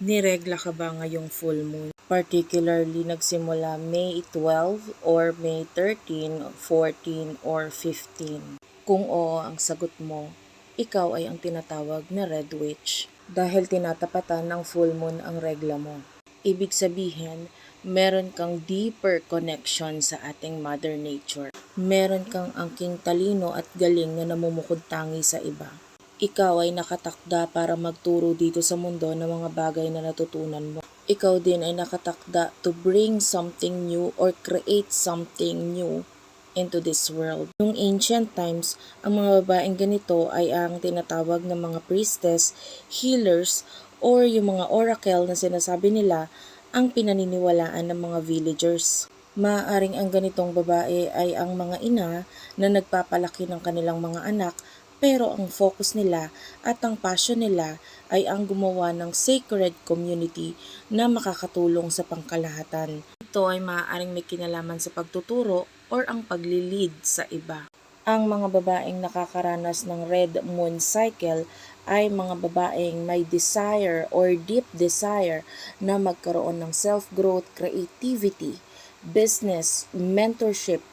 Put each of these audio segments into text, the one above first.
Niregla ka ba ngayong full moon? Particularly nagsimula May 12 or May 13, 14, or 15? Kung oo ang sagot mo, ikaw ay ang tinatawag na Red Witch dahil tinatapatan ng full moon ang regla mo. Ibig sabihin, meron kang deeper connection sa ating Mother Nature. Meron kang angking talino at galing na namumukod tangi sa iba. Ikaw ay nakatakda para magturo dito sa mundo ng mga bagay na natutunan mo. Ikaw din ay nakatakda to bring something new or create something new into this world. Noong ancient times, ang mga babaeng ganito ay ang tinatawag ng mga priestess, healers, or yung mga oracle na sinasabi nila ang pinaniniwalaan ng mga villagers. Maaaring ang ganitong babae ay ang mga ina na nagpapalaki ng kanilang mga anak pero ang focus nila at ang passion nila ay ang gumawa ng sacred community na makakatulong sa pangkalahatan. Ito ay maaaring may kinalaman sa pagtuturo or ang paglilid sa iba. Ang mga babaeng nakakaranas ng red moon cycle ay mga babaeng may desire or deep desire na magkaroon ng self-growth, creativity, business, mentorship,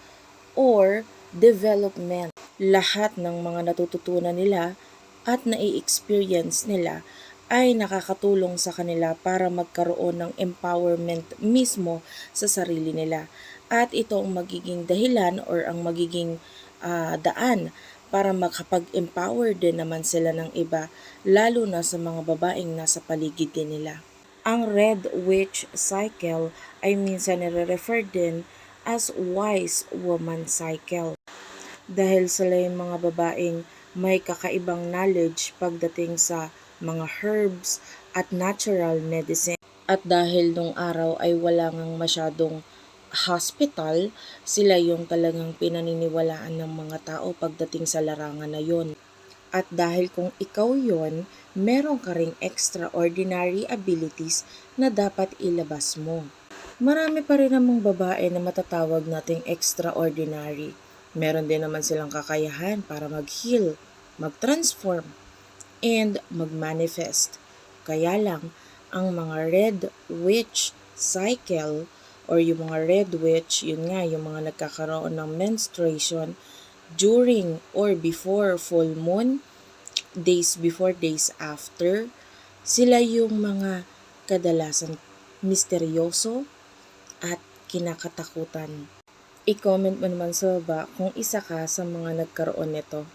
or development. Lahat ng mga natututunan nila at nai-experience nila ay nakakatulong sa kanila para magkaroon ng empowerment mismo sa sarili nila. At ito ang magiging dahilan or ang magiging ah, daan para makapag-empower din naman sila ng iba, lalo na sa mga babaeng nasa paligid din nila. Ang Red Witch Cycle ay minsan nire-refer din as Wise Woman Cycle dahil sila yung mga babaeng may kakaibang knowledge pagdating sa mga herbs at natural medicine. At dahil nung araw ay wala ngang masyadong hospital, sila yung talagang pinaniniwalaan ng mga tao pagdating sa larangan na yon. At dahil kung ikaw yon, meron ka ring extraordinary abilities na dapat ilabas mo. Marami pa rin namang babae na matatawag nating extraordinary. Meron din naman silang kakayahan para mag-heal, mag-transform, and mag-manifest. Kaya lang, ang mga red witch cycle or yung mga red witch, yun nga, yung mga nagkakaroon ng menstruation during or before full moon, days before, days after, sila yung mga kadalasan misteryoso at kinakatakutan. I-comment mo naman sa baba kung isa ka sa mga nagkaroon nito.